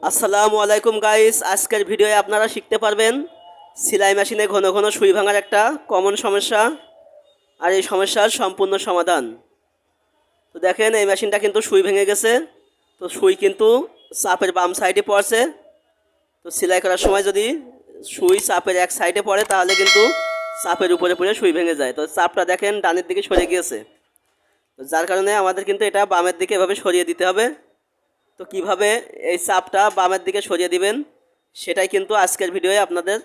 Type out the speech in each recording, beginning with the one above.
আসসালামু আলাইকুম গাইস আজকের ভিডিওয়ে আপনারা শিখতে পারবেন সেলাই মেশিনে ঘন ঘন সুই ভাঙার একটা কমন সমস্যা আর এই সমস্যার সম্পূর্ণ সমাধান। তো দেখেন, এই মেশিনটা কিন্তু সুই ভেঙে গেছে, তো সুই কিন্তু চাপের বাম সাইডে পড়ছে। তো সেলাই করার সময় যদি সুই চাপের এক সাইডে পড়ে, তাহলে কিন্তু চাপের উপরে পড়ে সুই ভেঙে যায়। তো চাপটা দেখেন, ডানের দিকে সরে গিয়েছে। তো যার কারণে আমাদের কিন্তু এটা বামের দিকে এভাবে সরিয়ে দিতে হবে। তো কীভাবে এই চাপটা বামের দিকে সরিয়ে দিবেন, সেটাই কিন্তু আজকের ভিডিওয়ে আপনাদের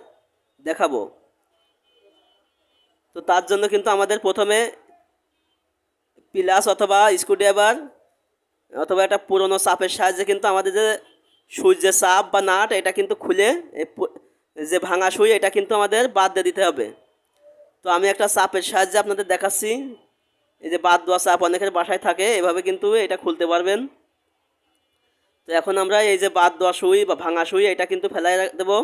দেখাবো। তো তার জন্য কিন্তু আমাদের প্রথমে প্লাস অথবা স্ক্রুড্রাইভার অথবা একটা পুরনো চাপের সাহায্যে কিন্তু আমাদের যে সুই যে চাপ বা নাট, এটা কিন্তু খুলে যে ভাঙা সুই, এটা কিন্তু আমাদের বাদ দিয়ে দিতে হবে। তো আমি একটা চাপের সাহায্যে আপনাদের দেখাচ্ছি। এই যে বাদ দেওয়া চাপ অনেকের বাসায় থাকে, এভাবে কিন্তু এটা খুলতে পারবেন। তো এখন আমরা এই যে বাদ দেওয়া সুই বা ভাঙা সুই, এটা কিন্তু ফেলাই দেবো।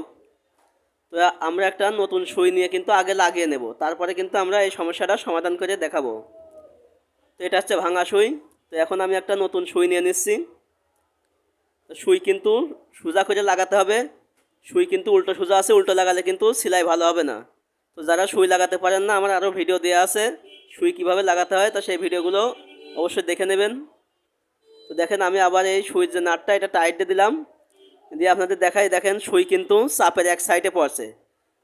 তো আমরা একটা নতুন সুই নিয়ে কিন্তু আগে লাগিয়ে নেব। তারপরে কিন্তু আমরা এই সমস্যাটা সমাধান করে দেখাবো। তো এটা হচ্ছে ভাঙা সুই। তো এখন আমি একটা নতুন সুই নিয়ে নিচ্ছি। সুই কিন্তু সোজা করে লাগাতে হবে। সুই কিন্তু উল্টো সোজা আছে, উল্টো লাগালে কিন্তু সেলাই ভালো হবে না। তো যারা সুই লাগাতে পারেন না, আমার আরও ভিডিও দেওয়া আছে। সুই কীভাবে লাগাতে হয়, তো সেই ভিডিওগুলো অবশ্যই দেখে নেবেন। তো দেখেন আমি আবার এই সুইর যে নাটটা, এটা টাইট দিলাম। দিয়ে আপনাদের দেখাই, দেখেন সুই কিন্তু চাপের এক সাইডে পড়ছে।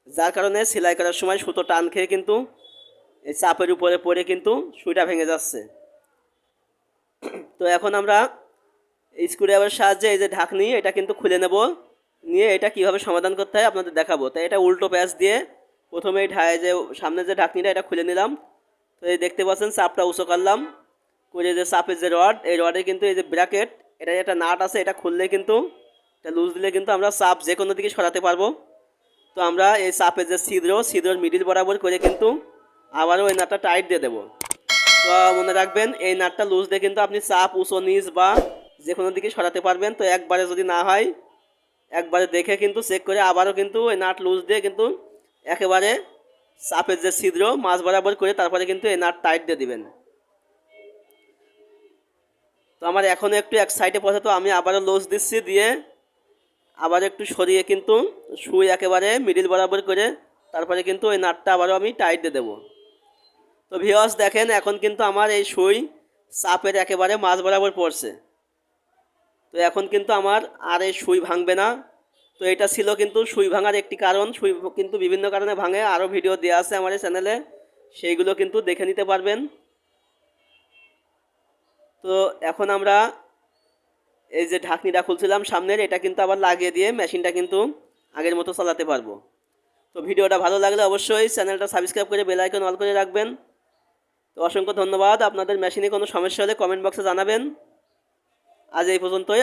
যার কারণে সেলাই করার সময় সুতো টান খেয়ে কিন্তু এই চাপের উপরে পড়ে কিন্তু সুইটা ভেঙে যাচ্ছে। তো এখন আমরা স্ক্রুড্রাইভারের সাহায্যে এই যে ঢাকনি, এটা কিন্তু খুলে নেব। নিয়ে এটা কীভাবে সমাধান করতে হয় আপনাদের দেখাবো। তাই এটা উল্টো প্যাচ দিয়ে প্রথমে এই ঢায় যে সামনে যে ঢাকনিটা, এটা খুলে নিলাম। তো এই দেখতে পাচ্ছেন, চাপটা উঁচু করলাম। করে যে চাপের যে রড, এই রডে কিন্তু এই যে ব্র্যাকেট এটা একটা নাট আছে, এটা খুললে কিন্তু, এটা লুজ দিলে কিন্তু আমরা সাপ যে কোনো দিকে সরাতে পারব। তো আমরা এই চাপের যে ছিদ্র, ছিদ্রর মিডিল বরাবর করে কিন্তু আবারও এই নাটটা টাইট দিয়ে দেবো। তো মনে রাখবেন, এই নাটটা লুজ দিয়ে কিন্তু আপনি চাপ উঁচু, নিচ বা যে কোনো দিকে সরাতে পারবেন। তো একবারে যদি না হয়, একবারে দেখে কিন্তু চেক করে আবারও কিন্তু এই নাট লুজ দিয়ে কিন্তু একেবারে সাপের যে ছিদ্র মাছ বরাবর করে তারপরে কিন্তু এই নাট টাইট দিয়ে দিবেন। তো আমার এখনও একটু এক সাইডে পড়ে তো আমি আবারও লোজ দিচ্ছি দিয়ে আবার একটু সরিয়ে কিন্তু সুই একেবারে মিডিল বরাবর করে তারপরে কিন্তু ওই নাটটা আবারও আমি টাইট দিয়ে দেবো। তো ভিওস দেখেন, এখন কিন্তু আমার এই সুই চাপের একেবারে মাছ বরাবর পড়ছে। তো এখন কিন্তু আমার আর এই সুই ভাঙবে না। তো এটা ছিল কিন্তু সুই ভাঙার একটি কারণ। সুই কিন্তু বিভিন্ন কারণে ভাঙে। আরও ভিডিও দেওয়া আছে আমার চ্যানেলে সেইগুলো কিন্তু দেখে নিতে পারবেন। তো এখন আমরা এই যে ঢাকনিটা খুলছিলাম সামনের, এটা কিন্তু আবার লাগিয়ে দিয়ে মেশিনটা কিন্তু আগের মতো চালাতে পারব। তো ভিডিওটা ভালো লাগলে অবশ্যই চ্যানেলটা সাবস্ক্রাইব করে বেল আইকন অল করে রাখবেন। তো অসংখ্য ধন্যবাদ। আপনাদের মেশিনে কোনো সমস্যা হলে কমেন্ট বক্সে জানাবেন। আজ এই পর্যন্তই।